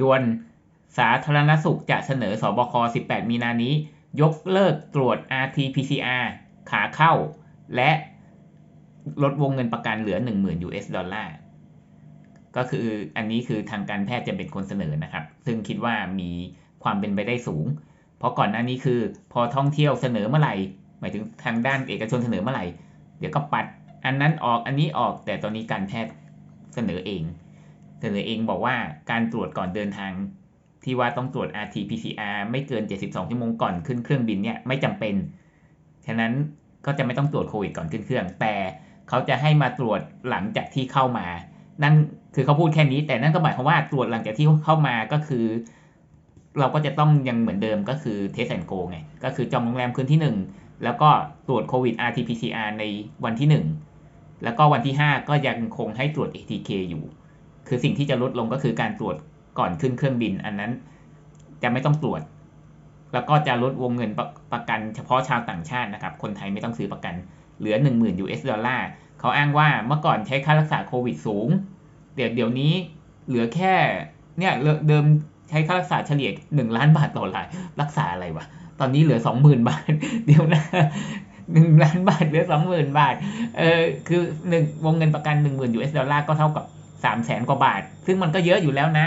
ด่วนสาธารณสุขจะเสนอสบค 18 มีนานี้ ยกเลิกตรวจ RT-PCR ขาเข้า และลดวงเงินประกันเหลือ 10,000 US ดอลลาร์ ก็คืออันนี้คือทางการแพทย์จะเป็นคนเสนอนะครับ ซึ่งคิดว่ามีความเป็นไปได้สูง เพราะก่อนหน้านี้คือพอท่องเที่ยวเสนอเมื่อไหร่ หมายถึงทางด้านเอกชนเสนอเมื่อไหร่ เดี๋ยวก็ปัด อันนั้นออก อันนี้ออก แต่ตอนนี้การแพทย์เสนอเอง เสนอเองบอกว่าการตรวจก่อนเดินทาง ที่ว่าต้องตรวจ RT-PCR ไม่เกิน 72 ชั่วโมงก่อนขึ้นเครื่องบินเนี่ยไม่จำเป็น ฉะนั้นก็จะไม่ต้องตรวจโควิดก่อนขึ้นเครื่อง แต่เขาจะให้มาตรวจหลังจากที่เข้ามา นั่นคือเขาพูดแค่นี้ แต่นั่นก็หมายความว่าตรวจหลังจากที่เข้ามาก็คือ เราก็จะต้องยังเหมือนเดิมก็คือเทสแอนโกไง ก็คือจองโรงแรมคืนที่ 1 แล้วก็ตรวจโควิด RT-PCR ในวันที่ 1 แล้วก็วันที่ 5 ก็ยังคงให้ตรวจ ATK อยู่ คือสิ่งที่จะลดลงก็คือการตรวจก่อนขึ้นเครื่องบิน อันนั้นจะไม่ต้องตรวจ แล้วก็จะลดวงเงินประประกันเฉพาะชาวต่างชาตินะครับ คนไทยไม่ต้องซื้อประกัน เหลือ 10,000 US ดอลลาร์เขาอ้างว่าเมื่อก่อนใช้ค่ารักษาโควิดสูง เดี๋ยวเดี๋ยวนี้เหลือแค่เนี่ยเดิมใช้ค่ารักษาเฉลี่ย 1 ล้านบาทต่อราย รักษาอะไรวะ ตอนนี้เหลือ 20,000 บาท เดี๋ยวนะหนึ่งล้านบาทเหลือ20,000บาท เออคือหนึ่งวงเงินประกัน10,000 US ดอลลาร์ก็เท่ากับ 300,000กว่าบาท ซึ่งมันก็เยอะอยู่แล้วนะ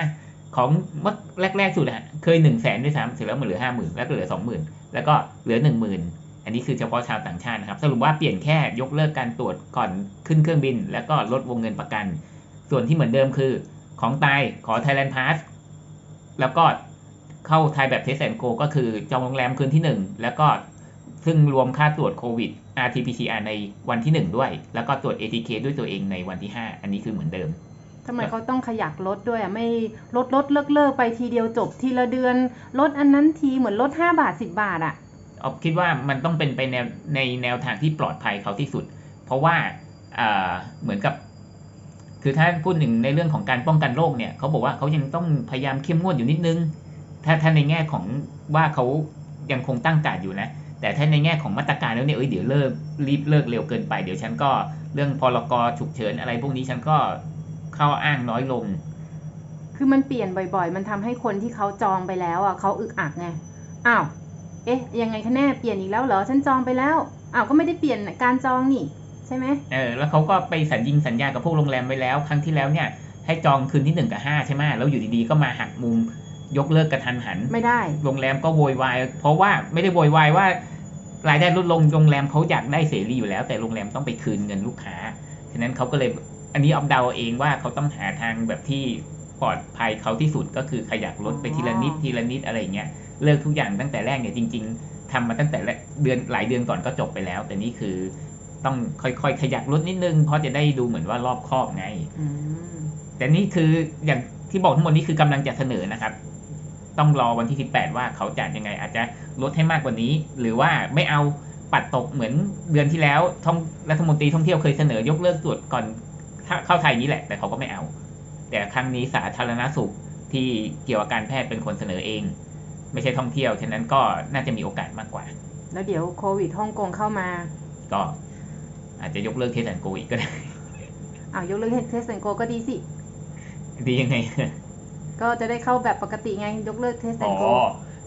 ของเมื่อแรก ๆ สุดอะเคย1 0 0 0 0แสนด้วยซ้ำเสร็จแล้วมันเหลือ50,000แล้วก็เหลือ20,000แล้วก็เหลือ10,000อันนี้คือเฉพาะชาวต่างชาตินะครับ สรุปว่าเปลี่ยนแค่ยกเลิกการตรวจก่อนขึ้นเครื่องบิน แล้วก็ลดวงเงินประกัน ส่วนที่เหมือนเดิมคือ ของตายขอ Thailand Pass แล้วก็เข้าไทยแบบเทสแอนโกก็คือจองโรงแรมคืนที่ 1 แล้วก็ซึ่งรวมค่าตรวจโควิด RT-PCR ในวันที่ 1 ด้วย แล้วก็ตรวจ ATK ด้วยตัวเองในวันที่ 5 อันนี้คือเหมือนเดิม ทำไมเขาต้องขยักลดด้วยอะไม่ลดลดเลิกเลิกไปทีเดียวจบทีละเดือน ลดอันนั้นทีเหมือนลด5บาท10บาทอะออฟคิดว่ามันต้องเป็นไปแนวในแนวทางที่ปลอดภัยเขาที่สุด เพราะว่าอ่าเหมือนกับ คือถ้าพูดถึงในเรื่องของการป้องกันโรคเนี่ยเขาบอกว่าเขายังต้องพยายามเข้มงวดอยู่นิดนึง ถ้าถ้าในแง่ของว่าเขายังคงตั้งการอยู่นะ แต่ถ้าในแง่ของมาตรการแล้วเนี่ยเอ้ยเดี๋ยวเลิกรีบเลิกเร็วเกินไปเดี๋ยวฉันก็เรื่องพรกฉุกเฉินอะไรพวกนี้ฉันก็ เข้าอ้างน้อยลง คือมันเปลี่ยนบ่อย ๆ มันทำให้คนที่เขาจองไปแล้วอะเขาอึกอักไงอ้าวเอ๊ะยังไงคะแน่เปลี่ยนอีกแล้วเหรอฉันจองไปแล้วอ้าวก็ไม่ได้เปลี่ยนการจองนี่ใช่ไหมเออแล้วเขาก็ไปสัญญิงสัญญากับพวกโรงแรมไว้แล้ว ครั้งที่แล้วเนี่ย ให้จองคืนที่หนึ่งกับห้าใช่ไหมแล้วอยู่ดีๆก็มาหักมุมยกเลิกกระทันหัน ไม่ได้ โรงแรมก็โวยวาย เพราะว่าไม่ได้โวยวายว่ารายได้ลดลงโรงแรมเขาอยากได้เสรีอยู่แล้ว แต่โรงแรมต้องไปคืนเงินลูกค้า ฉะนั้นเขาก็เลย อันนี้ออฟเดาเองว่าเขาต้องหาทางแบบที่ปลอดภัยเขาที่สุดก็คือขยักลดไปทีละนิดทีละนิดอะไรอย่างเงี้ยเลิกทุกอย่างตั้งแต่แรกเนี่ยจริง ๆทำมาตั้งแต่แรกเดือนหลายเดือนก่อนก็จบไปแล้ว แต่นี่คือต้องค่อยๆขยักลดนิดนึง เพราะจะได้ดูเหมือนว่ารอบคอบไงอืมแต่นี่คืออย่างที่บอกทั้งหมดนี้คือกำลังจะเสนอนะครับ ต้องรอวันที่ 18 ว่าเขาจะยังไง อาจจะลดให้มากกว่านี้ หรือว่าไม่เอาปัดตกเหมือนเดือนที่แล้วท่องรัฐมนตรีท่องเที่ยวเคยเสนอยกเลิกตรวจก่อนถ้า เข้าไทยนี้แหละ แต่เขาก็ไม่เอา แต่ครั้งนี้สาธารณสุขที่เกี่ยวกับการแพทย์เป็นคนเสนอเอง ไม่ใช่ท่องเที่ยว ฉะนั้นก็น่าจะมีโอกาสมากกว่า แล้วเดี๋ยวโควิดฮ่องกงเข้ามา ก็อาจจะยกเลิกเทสแอนโกอีกก็ได้อ้าวยกเลิกเทสแอนโกก็ดีสิ ดียังไง ก็จะได้เข้าแบบปกติไง ยกเลิกเทสแออ๋นโกอ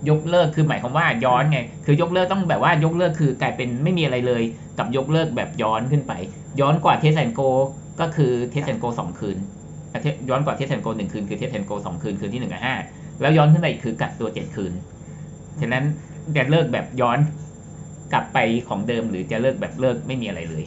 ยกเลิกคือหมายความว่าย้อนไง คือยกเลิกต้องแบบว่ายกเลิกคือกลายเป็นไม่มีอะไรเลย กับยกเลิกแบบย้อนขึ้นไป ย้อนกว่าเทสแอนโก ก็คือเทสเทนโกสองคืนย้อนกว่าเทสเทนโกหนึ่งคืนคือเทสเทนโกสองคืนคืนที่หนึ่งกับห้าแล้วย้อนขึ้นไปอีกคือกักตัวเจ็ดคืนฉะนั้นจะเลิกแบบย้อนกลับไปของเดิมหรือจะเลิกแบบเลิกไม่มีอะไรเลย